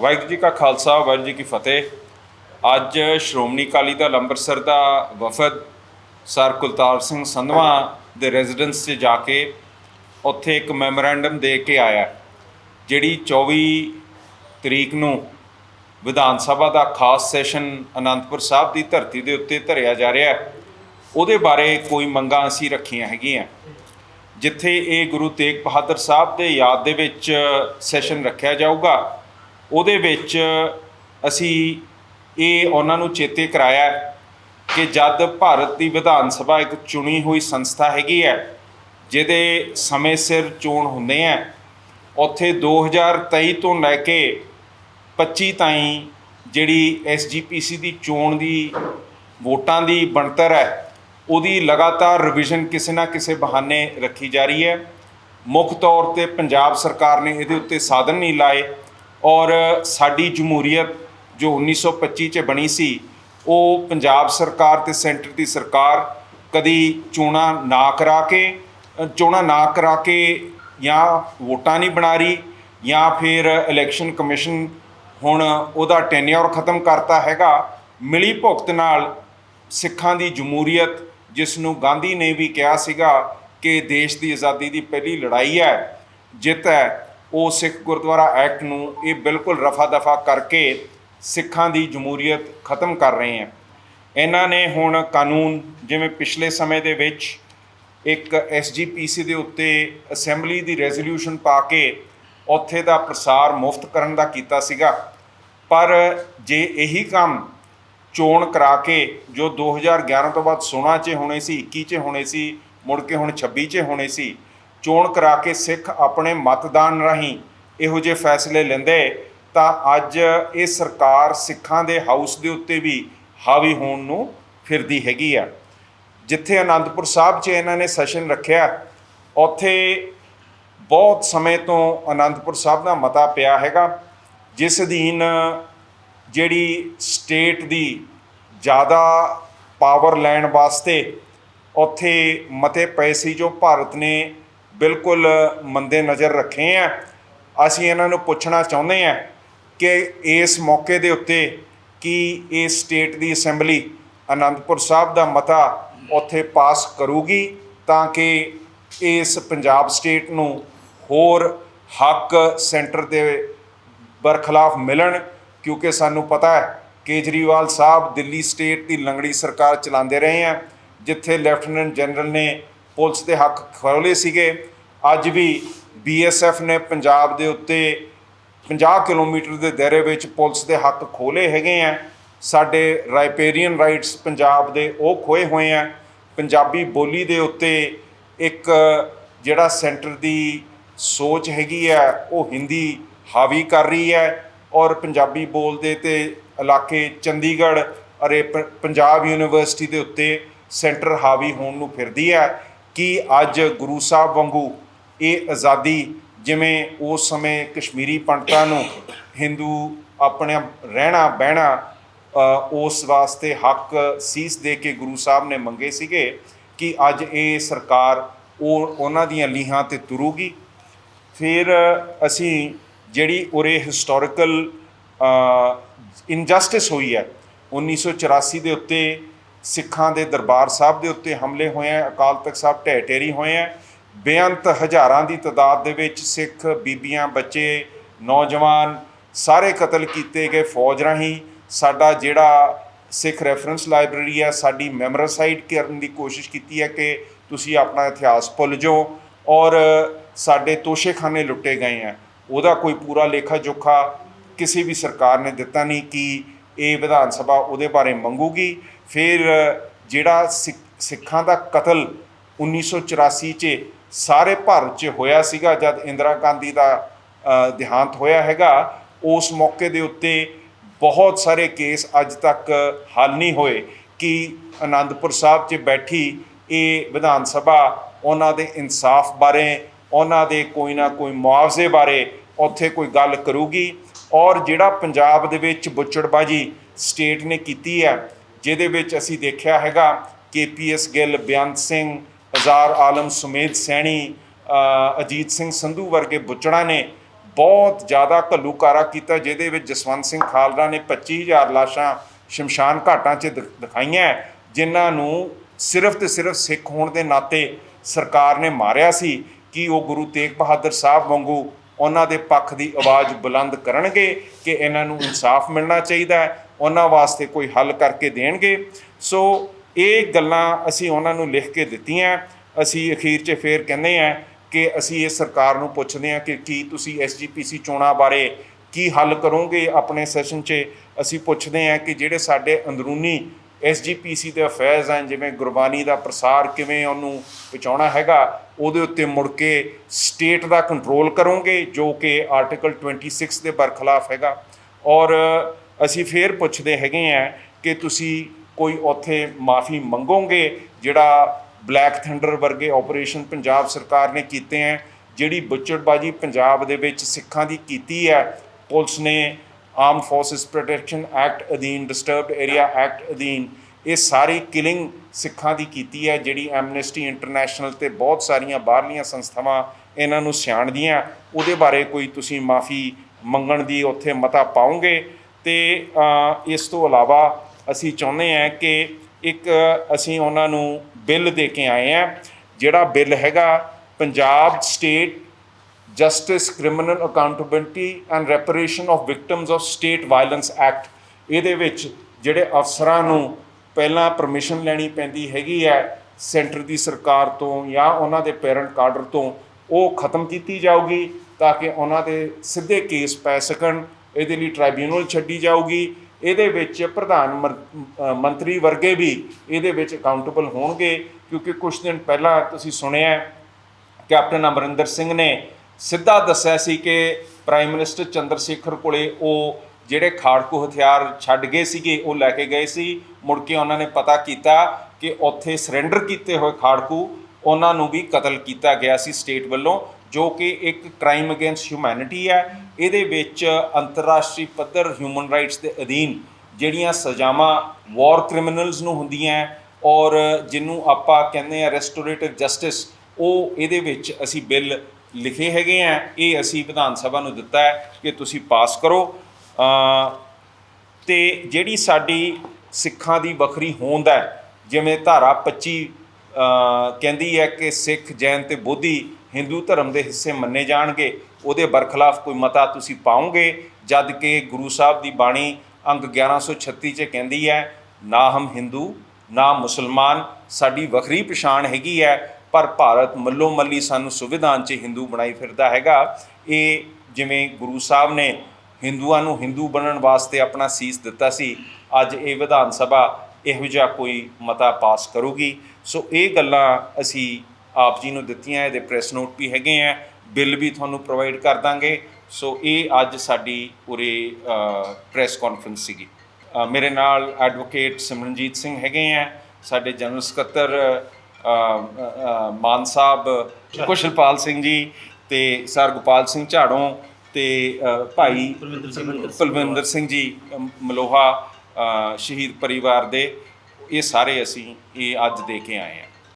ਵਾਹਿਗੁਰੂ ਜੀ ਕਾ ਖਾਲਸਾ, ਵਾਹਿਗੁਰੂ ਜੀ ਕੀ ਫਤਿਹ। ਅੱਜ ਸ਼੍ਰੋਮਣੀ ਅਕਾਲੀ ਦਲ ਅੰਮ੍ਰਿਤਸਰ ਦਾ ਵਫਦ ਸਰ ਕੁਲਤਾਰ ਸਿੰਘ ਸੰਧਵਾ ਦੇ ਰੈਜ਼ੀਡੈਂਸ 'ਚ ਜਾ ਕੇ ਉੱਥੇ ਇੱਕ ਮੈਮੋਰੈਂਡਮ ਦੇ ਕੇ ਆਇਆ, ਜਿਹੜੀ 24 ਤਰੀਕ ਨੂੰ ਵਿਧਾਨ ਸਭਾ ਦਾ ਖਾਸ ਸੈਸ਼ਨ ਅਨੰਦਪੁਰ ਸਾਹਿਬ ਦੀ ਧਰਤੀ ਦੇ ਉੱਤੇ ਧਰਿਆ ਜਾ ਰਿਹਾ ਹੈ। ਉਹਦੇ ਬਾਰੇ ਕੋਈ ਮੰਗਾਂ ਅਸੀਂ ਰੱਖੀਆਂ ਹੈਗੀਆਂ। ਜਿੱਥੇ ਇਹ ਗੁਰੂ ਤੇਗ ਬਹਾਦਰ ਸਾਹਿਬ ਦੇ ਯਾਦ ਦੇ ਵਿੱਚ ਸੈਸ਼ਨ ਰੱਖਿਆ ਜਾਊਗਾ ਉਹਦੇ ਵਿੱਚ ਅਸੀਂ ਇਹ ਉਹਨਾਂ ਨੂੰ ਚੇਤੇ ਕਰਾਇਆ ਕਿ ਜਦ ਭਾਰਤ ਦੀ ਵਿਧਾਨ ਸਭਾ ਇੱਕ ਚੁਣੀ ਹੋਈ ਸੰਸਥਾ ਹੈਗੀ ਹੈ, ਜਿਹਦੇ ਸਮੇਂ ਸਿਰ ਚੋਣ ਹੁੰਦੇ ਆ ਉੱਥੇ 2023 ਤੋਂ ਲੈ ਕੇ 25 ਤਾਈਂ ਜਿਹੜੀ ਐਸਜੀਪੀਸੀ ਦੀ ਚੋਣ ਦੀ ਵੋਟਾਂ ਦੀ ਬਣਤਰ ਹੈ, ਉਹਦੀ ਲਗਾਤਾਰ ਰਿਵੀਜ਼ਨ ਕਿਸੇ ਨਾ ਕਿਸੇ ਬਹਾਨੇ ਰੱਖੀ ਜਾ ਰਹੀ ਹੈ। ਮੁੱਖ ਤੌਰ ਤੇ ਪੰਜਾਬ ਸਰਕਾਰ ਨੇ ਇਹਦੇ ਉੱਤੇ ਸਾਧਨ ਨਹੀਂ ਲਾਏ। ਔਰ ਸਾਡੀ ਜਮਹੂਰੀਅਤ ਜੋ 1925 ਚ ਬਣੀ ਸੀ, ਉਹ ਪੰਜਾਬ ਸਰਕਾਰ ਤੇ ਸੈਂਟਰ ਦੀ ਸਰਕਾਰ ਕਦੀ ਚੋਣਾਂ ਨਾ ਕਰਾ ਕੇ ਚੋਣਾਂ ਨਾ ਕਰਾ ਕੇ ਜਾਂ ਵੋਟਾਂ ਨਹੀਂ ਬਣਾ ਰਹੀ ਜਾਂ ਫਿਰ ਇਲੈਕਸ਼ਨ ਕਮਿਸ਼ਨ ਹੁਣ ਉਹਦਾ ਟੈਨਿਓਰ ਖਤਮ ਕਰਤਾ ਹੈਗਾ, ਮਿਲੀ ਭੁਗਤ ਨਾਲ ਸਿੱਖਾਂ ਦੀ ਜਮਹੂਰੀਅਤ, ਜਿਸ ਨੂੰ ਗਾਂਧੀ ਨੇ ਵੀ ਕਿਹਾ ਸੀਗਾ ਕਿ ਦੇਸ਼ ਦੀ ਆਜ਼ਾਦੀ ਦੀ ਪਹਿਲੀ ਲੜਾਈ ਹੈ, ਜਿੱਤ ਹੈ। ਉਹ ਸਿੱਖ ਗੁਰਦੁਆਰਾ ਐਕਟ ਨੂੰ ਇਹ ਬਿਲਕੁਲ ਰਫਾ ਦਫਾ ਕਰਕੇ ਸਿੱਖਾਂ ਦੀ ਜਮਹੂਰੀਅਤ ਖਤਮ ਕਰ ਰਹੇ ਹੈ। ਇਹਨਾਂ ਨੇ ਹੁਣ ਕਾਨੂੰਨ, ਜਿਵੇਂ ਪਿਛਲੇ ਸਮੇਂ ਦੇ ਵਿੱਚ ਇੱਕ ਐਸਜੀਪੀਸੀ ਦੇ ਉੱਤੇ ਅਸੈਂਬਲੀ ਦੀ ਰੈਜ਼ੋਲੂਸ਼ਨ ਪਾ ਕੇ ਉੱਥੇ ਦਾ ਪ੍ਰਸਾਰ ਮੁਫਤ ਕਰਨ ਦਾ ਕੀਤਾ ਸੀਗਾ। ਪਰ ਜੇ ਇਹੀ ਕੰਮ ਚੋਣ ਕਰਾ ਕੇ ਜੋ 2011 ਤੋਂ ਬਾਅਦ 16 'ਚ ਹੋਣੇ ਸੀ 21 'ਚ ਹੋਣੇ ਸੀ, ਮੁੜ ਕੇ ਹੁਣ 26 'ਚ ਹੋਣੇ ਸੀ ਚੋਣ ਕਰਾ ਕੇ ਸਿੱਖ ਆਪਣੇ ਮਤਦਾਨ ਰਾਹੀਂ ਇਹੋ ਜਿਹੇ ਫੈਸਲੇ ਲੈਂਦੇ, ਤਾਂ ਅੱਜ ਇਹ ਸਰਕਾਰ ਸਿੱਖਾਂ ਦੇ ਹਾਊਸ ਦੇ ਉੱਤੇ ਵੀ ਹਾਵੀ ਹੋਣ ਨੂੰ ਫਿਰਦੀ ਹੈਗੀ ਆ। ਜਿੱਥੇ ਆਨੰਦਪੁਰ ਸਾਹਿਬ 'ਚ ਇਹਨਾਂ ਨੇ ਸੈਸ਼ਨ ਰੱਖਿਆ, ਉੱਥੇ ਬਹੁਤ ਸਮੇਂ ਤੋਂ ਆਨੰਦਪੁਰ ਸਾਹਿਬ ਦਾ ਮਤਾ ਪਿਆ ਹੈਗਾ, ਜਿਸ ਅਧੀਨ ਜਿਹੜੀ ਸਟੇਟ ਦੀ ਜ਼ਿਆਦਾ ਪਾਵਰ ਲੈਣ ਵਾਸਤੇ ਉੱਥੇ ਮਤੇ ਪਏ ਸੀ ਜੋ ਭਾਰਤ ਨੇ ਬਿਲਕੁਲ ਮੰਦੇ ਨਜ਼ਰ ਰੱਖੇ ਆ। ਅਸੀਂ ਇਹਨਾਂ ਨੂੰ ਪੁੱਛਣਾ ਚਾਹੁੰਦੇ ਆ ਕਿ ਇਸ ਮੌਕੇ ਦੇ ਉੱਤੇ ਕੀ ਇਹ ਸਟੇਟ ਦੀ ਅਸੈਂਬਲੀ ਆਨੰਦਪੁਰ ਸਾਹਿਬ ਦਾ ਮਤਾ ਉੱਥੇ ਪਾਸ ਕਰੂਗੀ ਤਾਂ ਕਿ ਇਸ ਪੰਜਾਬ ਸਟੇਟ ਨੂੰ ਹੋਰ ਹੱਕ ਸੈਂਟਰ ਦੇ ਬਰਖਲਾਫ ਮਿਲਣ। ਕਿਉਂਕਿ ਸਾਨੂੰ ਪਤਾ ਹੈ ਕੇਜਰੀਵਾਲ ਸਾਹਿਬ ਦਿੱਲੀ ਸਟੇਟ ਦੀ ਲੰਗੜੀ ਸਰਕਾਰ ਚਲਾਉਂਦੇ ਰਹੇ ਆ, ਜਿੱਥੇ ਲੈਫਟੀਨੈਂਟ ਜਨਰਲ ਨੇ ਪੁਲਿਸ ਦੇ ਹੱਕ ਖੋਲੇ ਸੀਗੇ। ਅੱਜ ਵੀ ਬੀਐਸਐਫ ਨੇ ਪੰਜਾਬ ਦੇ ਉੱਤੇ 50 ਕਿਲੋਮੀਟਰ ਦੇ ਦਾਇਰੇ ਵਿੱਚ ਪੁਲਿਸ ਦੇ ਹੱਕ ਖੋਲੇ ਹੈਗੇ ਆ। ਸਾਡੇ ਰਾਈਪੇਰੀਅਨ ਰਾਈਟਸ ਪੰਜਾਬ ਦੇ ਉਹ ਖੋਏ ਹੋਏ ਆ। ਪੰਜਾਬੀ ਬੋਲੀ ਦੇ ਉੱਤੇ ਇੱਕ ਜਿਹੜਾ ਸੈਂਟਰ ਦੀ ਸੋਚ ਹੈਗੀ ਆ, ਉਹ ਹਿੰਦੀ ਹਾਵੀ ਕਰ ਰਹੀ ਹੈ ਔਰ ਪੰਜਾਬੀ ਬੋਲਦੇ ਤੇ ਇਲਾਕੇ ਚੰਡੀਗੜ੍ਹ ਅਰੇ ਪ- ਪੰਜਾਬ ਯੂਨੀਵਰਸਿਟੀ ਦੇ ਉੱਤੇ ਸੈਂਟਰ ਹਾਵੀ ਹੋਣ ਨੂੰ ਫਿਰਦੀ ਹੈ ਕਿ ਅੱਜ ਗੁਰੂ ਸਾਹਿਬ ਵਾਂਗੂ ਇਹ ਆਜ਼ਾਦੀ ਜਿਵੇਂ ਉਸ ਸਮੇਂ ਕਸ਼ਮੀਰੀ ਪੰਡਤਾਂ ਨੂੰ ਹਿੰਦੂ ਆਪਣੇ ਰਹਿਣਾ, ਬਹਿਣਾ ਉਸ ਵਾਸਤੇ ਹੱਕ ਸੀਸ ਦੇ ਕੇ ਗੁਰੂ ਸਾਹਿਬ ਨੇ ਮੰਗੇ ਸੀਗੇ ਕਿ ਅੱਜ ਇਹ ਸਰਕਾਰ ਉਹ ਉਹਨਾਂ ਦੀਆਂ ਲੀਹਾਂ ਤੇ ਤੁਰੂਗੀ। ਫਿਰ ਅਸੀਂ ਜਿਹੜੀ ਉਰੇ ਹਿਸਟੋਰੀਕਲ ਇਨਜਸਟਿਸ ਹੋਈ ਹੈ 1984 ਦੇ ਉੱਤੇ ਸਿੱਖਾਂ ਦੇ ਦਰਬਾਰ ਸਾਹਿਬ ਦੇ ਉੱਤੇ ਹਮਲੇ ਹੋਏ ਆ ਅਕਾਲ ਤਖਤ ਸਾਹਿਬ ਢਹਿ ਢੇਰੀ ਹੋਏ ਆ ਬੇਅੰਤ ਹਜ਼ਾਰਾਂ ਦੀ ਤਾਦਾਦ ਦੇ ਵਿੱਚ ਸਿੱਖ ਬੀਬੀਆਂ, ਬੱਚੇ, ਨੌਜਵਾਨ ਸਾਰੇ ਕਤਲ ਕੀਤੇ ਗਏ ਫੌਜ ਰਾਹੀਂ। ਸਾਡਾ ਜਿਹੜਾ ਸਿੱਖ ਰੈਫਰੈਂਸ ਲਾਇਬ੍ਰੇਰੀ ਹੈ, ਸਾਡੀ ਮੈਮੋਰਾਈਜ਼ ਕਰਨ ਦੀ ਕੋਸ਼ਿਸ਼ ਕੀਤੀ ਹੈ ਕਿ ਤੁਸੀਂ ਆਪਣਾ ਇਤਿਹਾਸ ਭੁੱਲ ਜਾਓ ਔਰ ਸਾਡੇ ਤੋਸ਼ੇਖਾਨੇ ਲੁੱਟੇ ਗਏ ਆ ਉਹਦਾ ਕੋਈ ਪੂਰਾ ਲੇਖਾ ਜੋਖਾ ਕਿਸੇ ਵੀ ਸਰਕਾਰ ਨੇ ਦਿੱਤਾ ਨਹੀਂ ਕਿ ਇਹ ਵਿਧਾਨ ਸਭਾ ਉਹਦੇ ਬਾਰੇ ਮੰਗੂਗੀ। ਫਿਰ ਜਿਹੜਾ ਸਿੱਖ- ਸਿੱਖਾਂ ਦਾ ਕਤਲ 1984 ਚ ਸਾਰੇ ਭਾਰਤ 'ਚ ਹੋਇਆ ਸੀਗਾ, ਜਦ ਇੰਦਰਾ ਗਾਂਧੀ ਦਾ ਦੇਹਾਂਤ ਹੋਇਆ ਹੈਗਾ, ਉਸ ਮੌਕੇ ਦੇ ਉੱਤੇ ਬਹੁਤ ਸਾਰੇ ਕੇਸ ਅੱਜ ਤੱਕ ਹੱਲ ਨਹੀਂ ਹੋਏ ਕਿ ਆਨੰਦਪੁਰ ਸਾਹਿਬ 'ਚ ਬੈਠੀ ਇਹ ਵਿਧਾਨ ਸਭਾ ਉਹਨਾਂ ਦੇ ਇਨਸਾਫ ਬਾਰੇ, ਉਹਨਾਂ ਦੇ ਕੋਈ ਨਾ ਕੋਈ ਮੁਆਵਜ਼ੇ ਬਾਰੇ ਉੱਥੇ ਕੋਈ ਗੱਲ ਕਰੂਗੀ। ਔਰ ਜਿਹੜਾ ਪੰਜਾਬ ਦੇ ਵਿੱਚ ਬੁੱਚੜਬਾਜੀ ਸਟੇਟ ਨੇ ਕੀਤੀ ਹੈ, ਜਿਹਦੇ ਵਿੱਚ ਅਸੀਂ ਦੇਖਿਆ ਹੈਗਾ ਕੇਪੀਐਸ ਗਿੱਲ, ਬਿਆੰਤ ਸਿੰਘ, ਅਜ਼ਾਰ ਆਲਮ, ਸੁਮੇਧ ਸੈਣੀ ਅਜੀਤ ਸਿੰਘ ਸੰਧੂ ਵਰਗੇ ਬੁੱਚੜਾਂ ਨੇ ਬਹੁਤ ਜ਼ਿਆਦਾ ਘੱਲੂਕਾਰਾ ਕੀਤਾ, ਜਿਹਦੇ ਵਿੱਚ ਜਸਵੰਤ ਸਿੰਘ ਖਾਲੜਾ ਨੇ 25000 ਲਾਸ਼ਾਂ ਸ਼ਮਸ਼ਾਨ ਘਾਟਾਂ 'ਚ ਦਿਖਾਈਆਂ ਜਿਨ੍ਹਾਂ ਨੂੰ ਸਿਰਫ ਤੇ ਸਿਰਫ ਸਿੱਖ ਹੋਣ ਦੇ ਨਾਤੇ ਸਰਕਾਰ ਨੇ ਮਾਰਿਆ ਸੀ। ਕਿ ਉਹ ਗੁਰੂ ਤੇਗ ਬਹਾਦਰ ਸਾਹਿਬ ਵਾਂਗੂ ਉਹਨਾਂ ਦੇ ਪੱਖ ਦੀ ਆਵਾਜ਼ ਬੁਲੰਦ ਕਰਨਗੇ ਕਿ ਇਹਨਾਂ ਨੂੰ ਇਨਸਾਫ ਮਿਲਣਾ ਚਾਹੀਦਾ ਹੈ, ਉਹਨਾਂ ਵਾਸਤੇ ਕੋਈ ਹੱਲ ਕਰਕੇ ਦੇਣਗੇ। ਸੋ ਇਹ ਗੱਲਾਂ ਅਸੀਂ ਉਹਨਾਂ ਨੂੰ ਲਿਖ ਕੇ ਦਿੱਤੀਆਂ। ਅਸੀਂ ਅਖੀਰ 'ਚ ਫੇਰ ਕਹਿੰਦੇ ਆ ਕਿ ਅਸੀਂ ਇਹ ਸਰਕਾਰ ਨੂੰ ਪੁੱਛਦੇ ਹਾਂ ਕਿ ਕੀ ਤੁਸੀਂ ਐਸਜੀਪੀਸੀ ਚੋਣਾਂ ਬਾਰੇ ਕੀ ਹੱਲ ਕਰੋਗੇ? ਆਪਣੇ ਸੈਸ਼ਨ 'ਚ ਅਸੀਂ ਪੁੱਛਦੇ ਹਾਂ ਕਿ ਜਿਹੜੇ ਸਾਡੇ ਅੰਦਰੂਨੀ ਐਸਜੀਪੀਸੀ ਦੇ ਅਫੇਅਰਸ ਹਨ, ਜਿਵੇਂ ਗੁਰਬਾਣੀ ਦਾ ਪ੍ਰਸਾਰ ਕਿਵੇਂ ਉਹਨੂੰ ਪਹੁੰਚਾਉਣਾ ਹੈਗਾ, ਉਹਦੇ ਉੱਤੇ ਮੁੜ ਕੇ ਸਟੇਟ ਦਾ ਕੰਟਰੋਲ ਕਰੋਗੇ, ਜੋ ਕਿ ਆਰਟੀਕਲ 26 ਦੇ ਬਰਖਲਾਫ ਹੈਗਾ। ਔਰ ਅਸੀਂ ਫੇਰ ਪੁੱਛਦੇ ਹੈਗੇ ਆ ਕਿ ਤੁਸੀਂ ਕੋਈ ਉੱਥੇ ਮਾਫੀ ਮੰਗੋਗੇ, ਜਿਹੜਾ ਬਲੈਕ ਥੰਡਰ ਵਰਗੇ ਆਪਰੇਸ਼ਨ ਪੰਜਾਬ ਸਰਕਾਰ ਨੇ ਕੀਤੇ ਹੈ, ਜਿਹੜੀ ਬੁੱਚੜਬਾਜੀ ਪੰਜਾਬ ਦੇ ਵਿੱਚ ਸਿੱਖਾਂ ਦੀ ਕੀਤੀ ਹੈ, ਪੁਲਿਸ ਨੇ ਆਰਮ ਫੋਰਸਸ ਪ੍ਰੋਟੈਕਸ਼ਨ ਐਕਟ ਅਧੀਨ ਡਿਸਟਰਬਡ ਏਰੀਆ ਐਕਟ ਅਧੀਨ, ਇਹ ਸਾਰੀ ਕਿਲਿੰਗ ਸਿੱਖਾਂ ਦੀ ਕੀਤੀ ਹੈ, ਜਿਹੜੀ ਐਮਨੈਸਟੀ ਇੰਟਰਨੈਸ਼ਨਲ ਤੇ ਬਹੁਤ ਸਾਰੀਆਂ ਬਾਹਰਲੀਆਂ ਸੰਸਥਾਵਾਂ ਇਹਨਾਂ ਨੂੰ ਸਿਆਣਦੀਆਂ ਉਹਦੇ ਬਾਰੇ ਕੋਈ ਤੁਸੀਂ ਮਾਫੀ ਮੰਗਣ ਦੀ ਉੱਥੇ ਮਤਾ ਪਾਉਂਗੇ ਤੇ ਇਸ ਤੋਂ ਇਲਾਵਾ ਅਸੀਂ ਚਾਹੁੰਦੇ ਹਾਂ ਕਿ ਇੱਕ, ਅਸੀਂ ਉਹਨਾਂ ਨੂੰ ਬਿੱਲ ਦੇ ਕੇ ਆਏ ਹਾਂ, ਜਿਹੜਾ ਬਿੱਲ ਹੈਗਾ Punjab state justice criminal accountability and reparation of victims of state violence act ਇਹਦੇ ਵਿੱਚ ਜਿਹੜੇ ਅਫਸਰਾਂ ਨੂੰ ਪਹਿਲਾਂ ਪਰਮਿਸ਼ਨ ਲੈਣੀ ਪੈਂਦੀ ਹੈਗੀ ਹੈ ਸੈਂਟਰ ਦੀ ਸਰਕਾਰ ਤੋਂ ਜਾਂ ਉਹਨਾਂ ਦੇ ਪੈਰੈਂਟ ਕਾਡਰ ਤੋਂ, ਉਹ ਖਤਮ ਕੀਤੀ ਜਾਊਗੀ ਤਾਂ ਕਿ ਉਹਨਾਂ ਦੇ ਸਿੱਧੇ ਕੇਸ ਪੈ ਸਕਣ, ਇਹਦੇ ਲਈ ਟ੍ਰਾਈਬਿਊਨਲ ਛੱਡੀ ਜਾਊਗੀ। ਇਹਦੇ ਵਿੱਚ ਪ੍ਰਧਾਨ ਮੰਤਰੀ ਵਰਗੇ ਵੀ ਇਹਦੇ ਵਿੱਚ ਅਕਾਊਂਟੇਬਲ ਹੋਣਗੇ, ਕਿਉਂਕਿ ਕੁਝ ਦਿਨ ਪਹਿਲਾਂ ਤੁਸੀਂ ਸੁਣਿਆ ਕੈਪਟਨ ਅਮਰਿੰਦਰ ਸਿੰਘ ਨੇ ਸਿੱਧਾ ਦੱਸਿਆ ਸੀ ਕਿ ਪ੍ਰਾਈਮ ਮਿਨਿਸਟਰ ਚੰਦਰ ਸ਼ੇਖਰ ਕੋਲੇ ਉਹ ਜਿਹੜੇ ਖਾੜਕੂ ਹਥਿਆਰ ਛੱਡ ਗਏ ਸੀਗੇ, ਉਹ ਲੈ ਕੇ ਗਏ ਸੀ। ਮੁੜ ਕੇ ਉਹਨਾਂ ਨੇ ਪਤਾ ਕੀਤਾ ਕਿ ਉੱਥੇ ਸਰੈਂਡਰ ਕੀਤੇ ਹੋਏ ਖਾੜਕੂ, ਉਹਨਾਂ ਨੂੰ ਵੀ ਕਤਲ ਕੀਤਾ ਗਿਆ ਸੀ ਸਟੇਟ ਵੱਲੋਂ, ਜੋ ਕਿ ਇੱਕ ਕ੍ਰਾਈਮ ਅਗੇਂਸਟ ਹਿਊਮੈਨਿਟੀ ਹੈ। ਇਹਦੇ ਵਿੱਚ ਅੰਤਰਰਾਸ਼ਟਰੀ ਪੱਧਰ ਹਿਊਮਨ ਰਾਈਟਸ ਦੇ ਅਧੀਨ ਜਿਹੜੀਆਂ ਸਜ਼ਾਵਾਂ ਵਾਰ ਕ੍ਰਿਮੀਨਲਸ ਨੂੰ ਹੁੰਦੀਆਂ ਔਰ ਜਿਹਨੂੰ ਆਪਾਂ ਕਹਿੰਦੇ ਆ ਰੈਸਟੋਰੇਟਿਵ ਜਸਟਿਸ ਉਹ ਇਹਦੇ ਵਿੱਚ ਅਸੀਂ ਬਿੱਲ ਲਿਖੇ ਹੈਗੇ ਆ, ਇਹ ਅਸੀਂ ਵਿਧਾਨ ਸਭਾ ਨੂੰ ਦਿੱਤਾ ਹੈ ਕਿ ਤੁਸੀਂ ਪਾਸ ਕਰੋ। ਅ, ਤੇ ਜਿਹੜੀ ਸਾਡੀ ਸਿੱਖਾਂ ਦੀ ਵੱਖਰੀ ਹੋਂਦ ਹੈ, ਜਿਵੇਂ ਧਾਰਾ 25 ਕਹਿੰਦੀ ਹੈ ਕਿ ਸਿੱਖ, ਜੈਨ ਤੇ ਬੋਧੀ ਹਿੰਦੂ ਧਰਮ ਦੇ ਹਿੱਸੇ ਮੰਨੇ ਜਾਣਗੇ, ਉਹਦੇ ਬਰਖਲਾਫ ਕੋਈ ਮਤਾ ਤੁਸੀਂ ਪਾਓਗੇ? ਜਦ ਕਿ ਗੁਰੂ ਸਾਹਿਬ ਦੀ ਬਾਣੀ ਅੰਗ 1136 ਚ ਕਹਿੰਦੀ ਹੈ, ਨਾ ਹਮ ਹਿੰਦੂ, ਨਾ ਮੁਸਲਮਾਨ, ਸਾਡੀ ਵੱਖਰੀ ਪਛਾਣ ਹੈਗੀ ਹੈ। ਪਰ ਭਾਰਤ ਮੱਲੋ ਮੱਲੀ ਸਾਨੂੰ ਸੰਵਿਧਾਨ 'ਚ ਹਿੰਦੂ ਬਣਾਈ ਫਿਰਦਾ ਹੈਗਾ। ਇਹ ਜਿਵੇਂ ਗੁਰੂ ਸਾਹਿਬ ਨੇ ਹਿੰਦੂਆਂ ਨੂੰ ਹਿੰਦੂ ਬਣਨ ਵਾਸਤੇ ਆਪਣਾ ਸੀਸ ਦਿੱਤਾ ਸੀ, ਅੱਜ ਇਹ ਵਿਧਾਨ ਸਭਾ ਇਹੋ ਜਿਹਾ ਕੋਈ ਮਤਾ ਪਾਸ ਕਰੂਗੀ। ਸੋ ਇਹ ਗੱਲਾਂ ਅਸੀਂ ਆਪ ਜੀ ਨੂੰ ਦਿੱਤੀਆਂ, ਇਹਦੇ ਪ੍ਰੈਸ ਨੋਟ ਵੀ ਹੈਗੇ ਆ, ਬਿੱਲ ਵੀ ਤੁਹਾਨੂੰ ਪ੍ਰੋਵਾਈਡ ਕਰ ਦਾਂਗੇ। ਸੋ ਇਹ ਅੱਜ ਸਾਡੀ ਉਰੇ ਪ੍ਰੈਸ ਕਾਨਫਰੰਸ ਸੀਗੀ। ਮੇਰੇ ਨਾਲ ਐਡਵੋਕੇਟ ਸਿਮਰਨਜੀਤ ਸਿੰਘ ਹੈਗੇ ਆ, ਸਾਡੇ ਜਨਰਲ ਸਕੱਤਰ ਮਾਨ ਸਾਹਿਬ ਕੁਸ਼ਲਪਾਲ ਸਿੰਘ ਜੀ ਤੇ ਸਰ ਗੋਪਾਲ ਸਿੰਘ ਝਾੜੋਂ ਤੇ ਭਾਈ ਪਲਵਿੰਦਰ ਸਿੰਘ ਜੀ। ਮਲੋਹਾ ਸ਼ਹੀਦ ਪਰਿਵਾਰ ਦੇ। ਇਹ ਸਾਰੇ ਅਸੀਂ ਇਹ ਅੱਜ ਦੇ ਕੇ ਆਏ ਹਾਂ।